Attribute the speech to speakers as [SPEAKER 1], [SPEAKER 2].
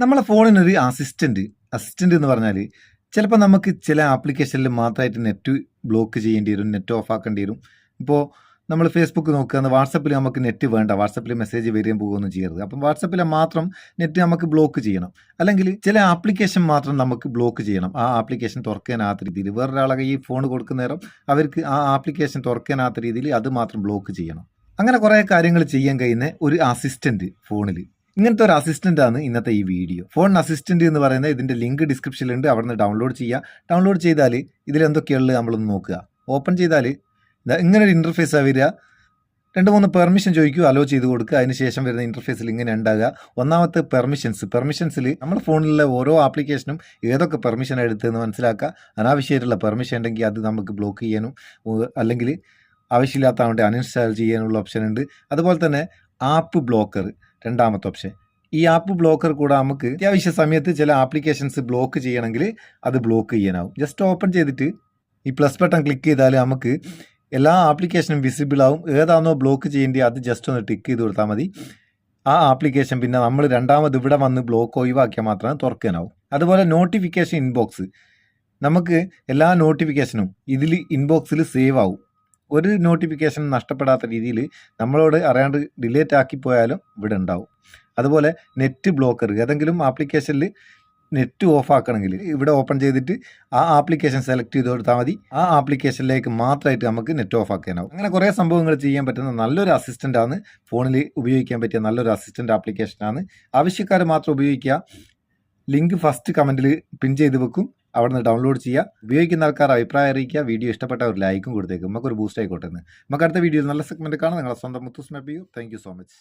[SPEAKER 1] നമ്മളെ ഫോണിനൊരു assistant assistant എന്ന് പറഞ്ഞാൽ ചിലപ്പോൾ നമുക്ക് ചില ആപ്ലിക്കേഷനിൽ മാത്രമായിട്ട് നെറ്റ് ബ്ലോക്ക് ചെയ്യേണ്ടി വരും നെറ്റ് ഓഫ് ആക്കേണ്ടി വരും. ഇപ്പോൾ നമ്മൾ ഫേസ്ബുക്ക് നോക്കുക വാട്സപ്പിൽ നമുക്ക് നെറ്റ് വേണ്ട. വാട്സപ്പിൽ മെസ്സേജ് വരികയും പോകുകയൊന്നും ചെയ്യരുത്. അപ്പം വാട്സപ്പിൽ മാത്രം നെറ്റ് നമുക്ക് ബ്ലോക്ക് ചെയ്യണം. അല്ലെങ്കിൽ ചില ആപ്ലിക്കേഷൻ മാത്രം നമുക്ക് ബ്ലോക്ക് ചെയ്യണം. ആ ആപ്ലിക്കേഷൻ തുറക്കാനാത്ത രീതിയിൽ. വേറൊരാളെ ഈ ഫോൺ കൊടുക്കുന്ന നേരം അവർക്ക് ആ ആപ്ലിക്കേഷൻ തുറക്കാനാത്ത രീതിയിൽ അത് മാത്രം ബ്ലോക്ക് ചെയ്യണം. അങ്ങനെ കുറേ കാര്യങ്ങൾ ചെയ്യാൻ കഴിയുന്ന ഒരു അസിസ്റ്റന്റ് ഫോണിൽ ഇങ്ങനത്തെ ഒരു അസിസ്റ്റന്റ് ആണ് ഇന്നത്തെ ഈ വീഡിയോ ഫോൺ അസിസ്റ്റന്റ് എന്ന് പറയുന്നത് ഇതിന്റെ ലിങ്ക് ഡിസ്ക്രിപ്ഷനിലുണ്ട് അവിടെ നിന്ന് ഡൗൺലോഡ് ചെയ്യുക ഡൗൺലോഡ് ചെയ്താൽ ഇതിൽ എന്തൊക്കെയുള്ളത് നമ്മളൊന്ന് നോക്കുക. ഓപ്പൺ ചെയ്താൽ ഇങ്ങനെ ഒരു ഇന്റർഫേസാണ് വരിക. രണ്ട് മൂന്ന് പെർമിഷൻ ചോദിക്കുക അലോ ചെയ്ത് കൊടുക്കുക. അതിനുശേഷം വരുന്ന ഇന്റർഫേസിൽ ഇങ്ങനെ ഉണ്ടാകുക. ഒന്നാമത്തെ പെർമിഷൻസ് പെർമിഷൻസിൽ നമ്മുടെ ഫോണിലെ ഓരോ ആപ്ലിക്കേഷനും ഏതൊക്കെ പെർമിഷൻ എടുത്തതെന്ന് മനസ്സിലാക്കുക. അനാവശ്യമായിട്ടുള്ള പെർമിഷൻ ഉണ്ടെങ്കിൽ അത് നമുക്ക് ബ്ലോക്ക് ചെയ്യാനും അല്ലെങ്കിൽ ആവശ്യമില്ലാത്ത അൺഇൻസ്റ്റാൾ ചെയ്യാനുള്ള ഓപ്ഷൻ ഉണ്ട്. അതുപോലെ തന്നെ ആപ്പ് ബ്ലോക്കർ രണ്ടാമത്തെ ഓപ്ഷൻ ഈ ആപ്പ് ബ്ലോക്കർ കൂടെ നമുക്ക് അത്യാവശ്യ സമയത്ത് ചില ആപ്ലിക്കേഷൻസ് ബ്ലോക്ക് ചെയ്യണമെങ്കിൽ അത് ബ്ലോക്ക് ചെയ്യാനാവും. ജസ്റ്റ് ഓപ്പൺ ചെയ്തിട്ട് ഈ പ്ലസ് ബട്ടൺ ക്ലിക്ക് ചെയ്താൽ നമുക്ക് എല്ലാ ആപ്ലിക്കേഷനും വിസിബിൾ ആവും. ഏതാണോ ബ്ലോക്ക് ചെയ്യേണ്ടി അത് ജസ്റ്റ് ഒന്ന് ടിക്ക് ചെയ്ത് കൊടുത്താൽ മതി. ആ ആപ്ലിക്കേഷൻ പിന്നെ നമ്മൾ രണ്ടാമത് ഇവിടെ വന്ന് ബ്ലോക്ക് ഒഴിവാക്കിയാൽ മാത്രമേ തുറക്കാനാവും. അതുപോലെ നോട്ടിഫിക്കേഷൻ ഇൻബോക്സ് നമുക്ക് എല്ലാ നോട്ടിഫിക്കേഷനും ഇതിൽ ഇൻബോക്സിൽ സേവ് ആവും. ഒരു നോട്ടിഫിക്കേഷൻ നഷ്ടപ്പെടാത്ത രീതിയിൽ നമ്മളോട് അറിയാണ്ട് ഡിലേറ്റ് ആക്കി പോയാലും ഇവിടെ ഉണ്ടാവും. അതുപോലെ നെറ്റ് ബ്ലോക്കർ ഏതെങ്കിലും ആപ്ലിക്കേഷനിൽ നെറ്റ് ഓഫ് ആക്കണമെങ്കിൽ ഇവിടെ ഓപ്പൺ ചെയ്തിട്ട് ആ ആപ്ലിക്കേഷൻ സെലക്ട് ചെയ്ത് കൊടുത്താൽ മതി. ആ ആപ്ലിക്കേഷനിലേക്ക് മാത്രമായിട്ട് നമുക്ക് നെറ്റ് ഓഫ് ആക്കാനാവും. അങ്ങനെ കുറേ സംഭവങ്ങൾ ചെയ്യാൻ പറ്റുന്ന നല്ലൊരു അസിസ്റ്റന്റാണ് ഫോണിൽ ഉപയോഗിക്കാൻ പറ്റിയ നല്ലൊരു അസിസ്റ്റന്റ് ആപ്ലിക്കേഷനാണ് ആവശ്യക്കാർ മാത്രം ഉപയോഗിക്കുക. ലിങ്ക് ഫസ്റ്റ് കമന്റിൽ പിൻ ചെയ്ത് വെക്കും. അവിടെ നിന്ന് ഡൗൺലോഡ് ചെയ്യുക. ഉപയോഗിക്കുന്ന ആൾക്കാർ അഭിപ്രായം അറിയിക്കുക. വീഡിയോ ഇഷ്ടപ്പെട്ട ഒരു ലൈക്കും കൊടുത്തേക്കും. നമുക്കൊരു ബൂസ്റ്റ് ആയിക്കോട്ടെ നമുക്ക് അടുത്ത വീഡിയോ നല്ല സെഗ്മെന്റ് കാണാം. നിങ്ങളെ സ്വന്തം മുത്തുസ്മപ്പിയു താങ്ക് യു സോ മച്ച്